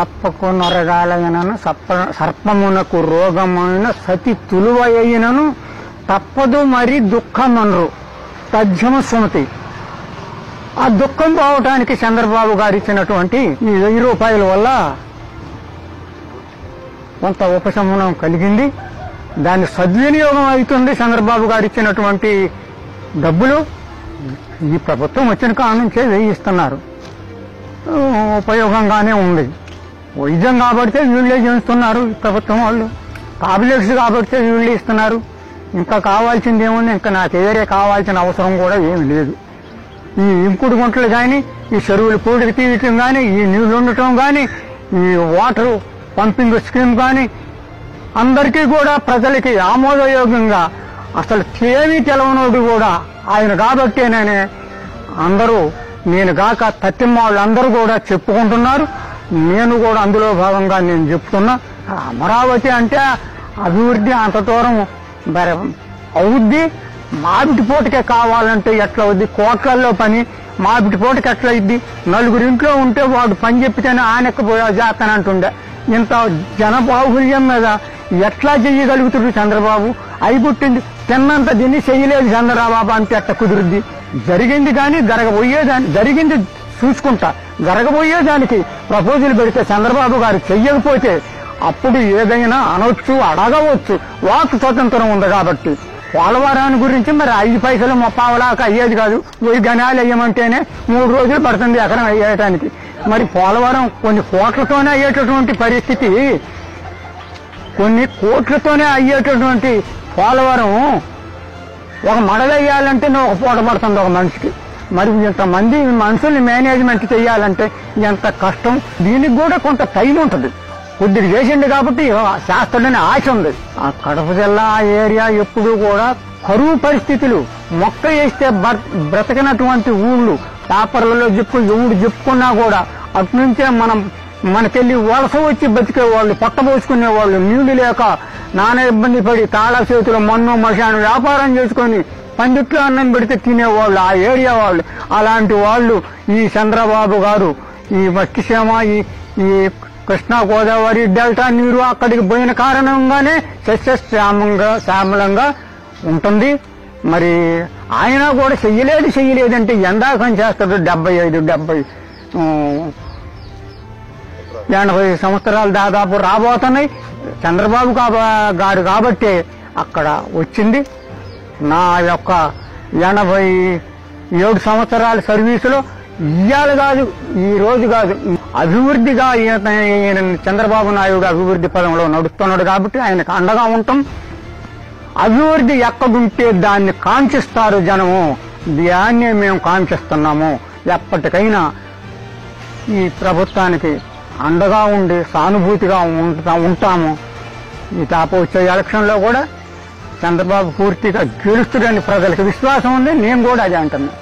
తప్పకు నొరగాలయనను సప్ప సర్పమునకు రోగమైన సతి తులువయ్యినను తప్పదు మరి దుఃఖమనరు. తథ్యమ సుమతి. ఆ దుఃఖం పోవటానికి చంద్రబాబు గారు ఇచ్చినటువంటి ఈ వెయ్యి రూపాయల వల్ల కొంత ఉపశమనం కలిగింది. దాని సద్వినియోగం అవుతుంది చంద్రబాబు గారు ఇచ్చినటువంటి డబ్బులు. ఈ ప్రభుత్వం వచ్చిన కాలం నుంచే వేయిస్తున్నారు. ఉపయోగంగానే ఉంది. వైద్యం కాబట్టి వీళ్ళే చేస్తున్నారు ఈ ప్రభుత్వం వాళ్ళు. టాబ్లెట్స్ కాబట్టి వీళ్ళే ఇస్తున్నారు. ఇంకా కావాల్సింది ఏముంది? ఇంకా నాకు వేరే కావాల్సిన అవసరం కూడా ఏమి లేదు. ఈ ఇంకుడు గుంటలు కానీ ఈ చెరువులు పూడికి తీయటం కానీ ఈ నీళ్ళు ఉండటం కానీ ఈ వాటర్ పంపింగ్ స్కీమ్ కానీ అందరికీ కూడా ప్రజలకి ఆమోదయోగ్యంగా అసలు ఏమీ తెలవనోడు కూడా ఆయన కాబట్టేనని అందరూ నేను గాక తత్తిమ్మ వాళ్ళందరూ కూడా చెప్పుకుంటున్నారు. నేను కూడా అందులో భాగంగా నేను చెప్తున్నా అమరావతి అంటే అభివృద్ధి అంత దూరం మరి అవుద్ది. మామిటి పూటకే కావాలంటే ఎట్లా అవుద్ది? కోట్లల్లో పని మామిటి పూటకి ఎట్లా ఇద్ది నలుగురు ఇంట్లో ఉంటే వాడు పని చెప్పితేనే ఆనెక్కపోయా చేస్తానంటుండే ఇంత జన బాహుల్యం మీద ఎట్లా చెయ్యగలుగుతుంది చంద్రబాబు? అయి పుట్టింది తిన్నంత దీన్ని చెయ్యలేదు చంద్రబాబు అంటే ఎట్ట కుదురుద్ది? జరిగింది కానీ జరగబోయేదాన్ని జరిగింది చూసుకుంటా. జరగబోయేదానికి ప్రపోజల్ పెడితే చంద్రబాబు గారు చెయ్యకపోతే అప్పుడు ఏదైనా అనొచ్చు అడగవచ్చు. వాక్ స్వతంత్రం ఉంది కాబట్టి. పోలవరాన్ని గురించి మరి ఐదు పైసలు ముప్పావలాక అయ్యేది కాదు. వెయ్యి గణాలు వేయమంటేనే మూడు రోజులు పడుతుంది ఎకరం అయ్యేయటానికి మరి పోలవరం కొన్ని కోట్లతోనే అయ్యేటటువంటి పరిస్థితి. కొన్ని కోట్లతోనే అయ్యేటటువంటి పోలవరం ఒక మడలేయాలంటే నువ్వు ఒక పూట పడుతుంది ఒక మనిషికి. మరి ఇంతమంది మనుషుల్ని మేనేజ్మెంట్ చేయాలంటే ఎంత కష్టం? దీనికి కూడా కొంత టైం ఉంటుంది. కొద్దిగా చేసిండు కాబట్టి శాస్త్రుడని ఆశ ఉంది. ఆ కడప జిల్లా ఆ ఏరియా ఎప్పుడు కూడా కరువు పరిస్థితులు. మొక్క వేస్తే బ్రతకినటువంటి ఊళ్ళు. పేపర్లలో చెప్పు ఎవడు చెప్పుకున్నా కూడా అటు నుంచే మనం మనకెళ్ళి వలస వచ్చి బతికే వాళ్ళు పట్టబోసుకునే వాళ్ళు నీళ్ళు లేక నానా ఇబ్బంది పడి తాళ చేతులు మన్ను మషాను వ్యాపారం చేసుకొని పందిట్లో అన్నం పెడితే తినేవాళ్ళు ఆ ఏరియా వాళ్ళు. అలాంటి వాళ్ళు ఈ చంద్రబాబు గారు ఈ మత్స్యసీమ ఈ ఈ కృష్ణా గోదావరి డెల్టా నీరు అక్కడికి పోయిన కారణంగానే సస్యశ్యామంగా శ్యామలంగా ఉంటుంది. మరి ఆయన కూడా చెయ్యలేదు చెయ్యలేదంటే ఎందాకం చేస్తాడు డెబ్బై ఐదు డెబ్బై ఎనభై సంవత్సరాలు దాదాపు రాబోతున్నాయి. చంద్రబాబు గారు కాబట్టి అక్కడ వచ్చింది. నా యొక్క ఎనభై ఏడు సంవత్సరాల సర్వీసులో ఇయ్యాలి కాదు ఈ రోజు కాదు. అభివృద్ధిగా ఈయన చంద్రబాబు నాయుడు అభివృద్ధి పదంలో నడుస్తున్నాడు కాబట్టి ఆయనకు అండగా ఉంటాం. అభివృద్ధి ఎక్కడుంటే దాన్ని కాంక్షిస్తారు జనము. దాన్నే మేము కాంక్షిస్తున్నాము. ఎప్పటికైనా ఈ ప్రభుత్వానికి అండగా ఉండి సానుభూతిగా ఉంటా ఉంటాము. ఈ తాప వచ్చే ఎలక్షన్లో కూడా చంద్రబాబు పూర్తిగా గెలుస్తుడని ప్రజలకు విశ్వాసం ఉంది నేను కూడా అదే అంటున్నా.